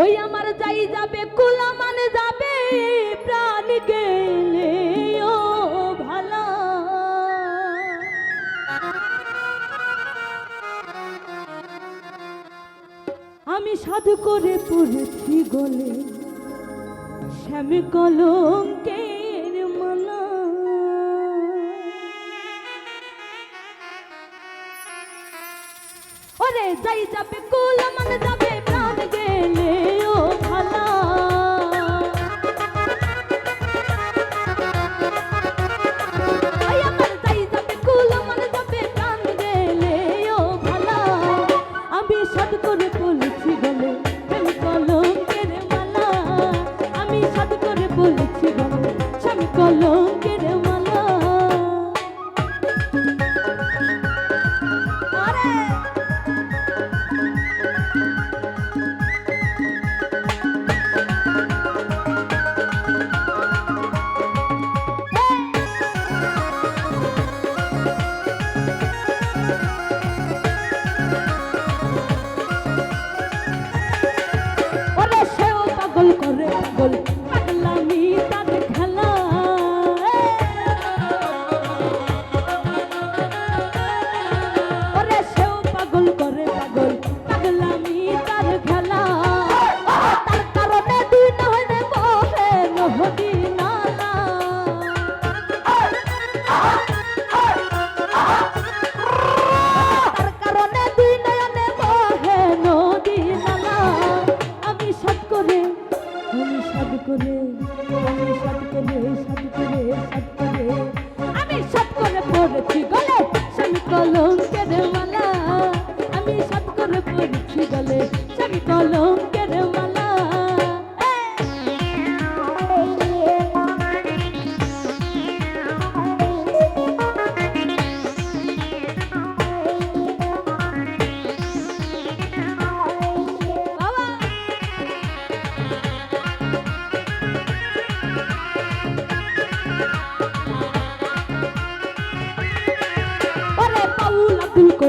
ওই আমার যাই যাবে কুলা মানে যাবে, প্রাণ গেলে ও ভালা। আমি সাধু করে পড়েছি গলে, শ্যাম কলঙ্কের মালা। ওরে যাই যাবে কুলা মানে যাবে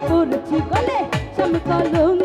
পড়ছি গলে সমতলং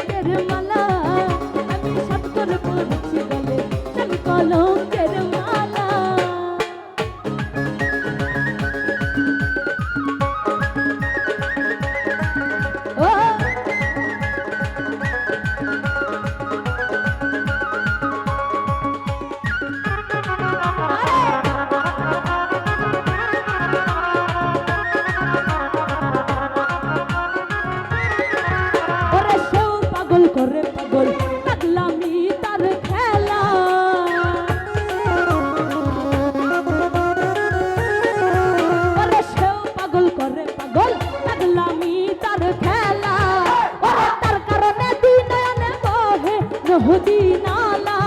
হদি নালা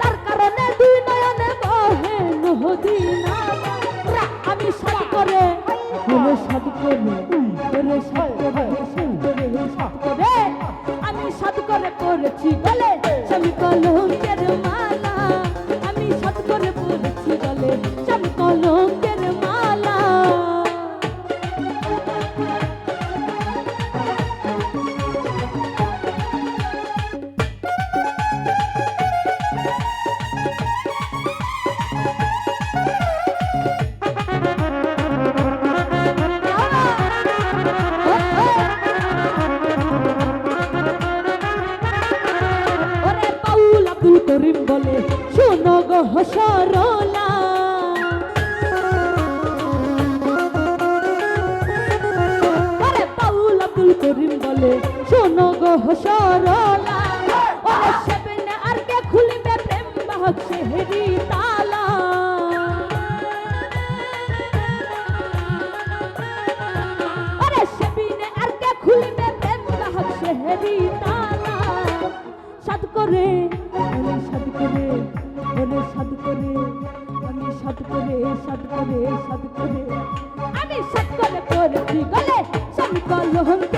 তার কারণে দুই নয়নে বহে নহদি নালা আমি সাত করে বলে সাত করে করে সাত করে করে। আমি সাত করে করেছি বলে, চলি কলঙ্কি সরলা আরে পাউল আব্দুল করিম বলে শোনো গো সরলা আর কে খুলবে প্রেম বাহক সেহেরি তালা আরে সেবিনে আর কে খুলবে প্রেম বাহক সেহেরি তালা সাত করে সাত করে ওরে সাদ করে আমি সাদ করে সাদ করে সাদ করে। আমি সাদ করে পড়েছি গলে? স্বামী কলহঙ্কের